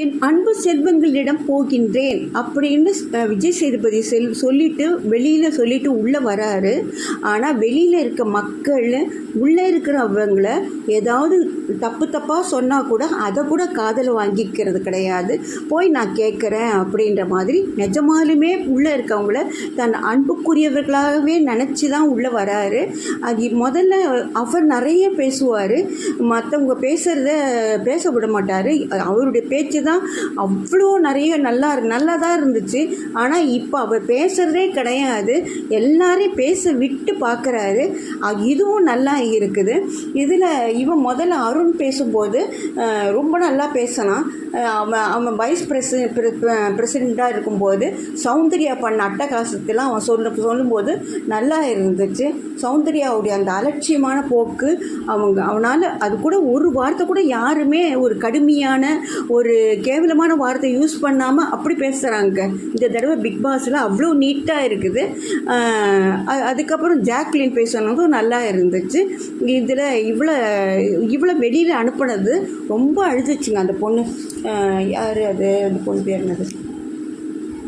என் அன்பு செல்வங்களிடம் போகின்றேன். அப்படின்னு விஜய் சேதுபதி செல் சொல்லிட்டு வெளியில் சொல்லிட்டு உள்ளே வராரு. ஆனால் வெளியில் இருக்க மக்கள் உள்ளே இருக்கிறவங்கள ஏதாவது தப்பு தப்பாக சொன்னால் கூட அதை கூட காதல் வாங்கிக்கிறது கிடையாது. போய் நான் கேட்குறேன் அப்படின்ற மாதிரி நிஜமாலுமே உள்ளே இருக்கவங்கள தன் அன்புக்குரியவர்களாகவே நினச்சி தான் உள்ளே வராரு. அது முதல்ல அவர் நிறைய பேசுவார். மற்றவங்க பேசுகிறத பேச விட மாட்டார். அவருடைய பேச்சு தான் அவ்வளோ நிறைய நல்லா நல்லா தான் இருந்துச்சு. ஆனால் இப்போ அவர் பேசுகிறதே கிடையாது. எல்லாரையும் பேச விட்டு பார்க்குறாரு இதுவும் நல்லா இருக்குது. இதில் இவன் முதல்ல அருண் பேசும்போது ரொம்ப நல்லா பேசலாம் அவன் அவன் வைஸ் பிரசி பிரசிடெண்ட்டாக இருக்கும்போது சௌந்தர்யா பண்ண அட்டகாசத்தெல்லாம் அவன் சொல்ல சொல்லும்போது நல்லா இருந்துச்சு. சௌந்தர்யாவுடைய அந்த அலட்சியமான போக்கு அவங்க அவனால் அது கூட ஒரு வார்த்தை கூட யாருமே ஒரு கடுமையான ஒரு கேவலமான வார்த்தை யூஸ் பண்ணாமல் அப்படி பேசுகிறாங்க இந்த தடவை பிக் பாஸில் அவ்வளோ நீட்டாக இருக்குது. அதுக்கப்புறம் ஜாக்லின் பேசுனதும் நல்லா இருந்துச்சு. இதில் இவ்வளோ இவ்வளோ வெளியில் அனுப்புனது ரொம்ப அழுதுச்சுங்க அந்த பொண்ணு. யார் அது? அந்த பொண்ணு பேர் என்னது?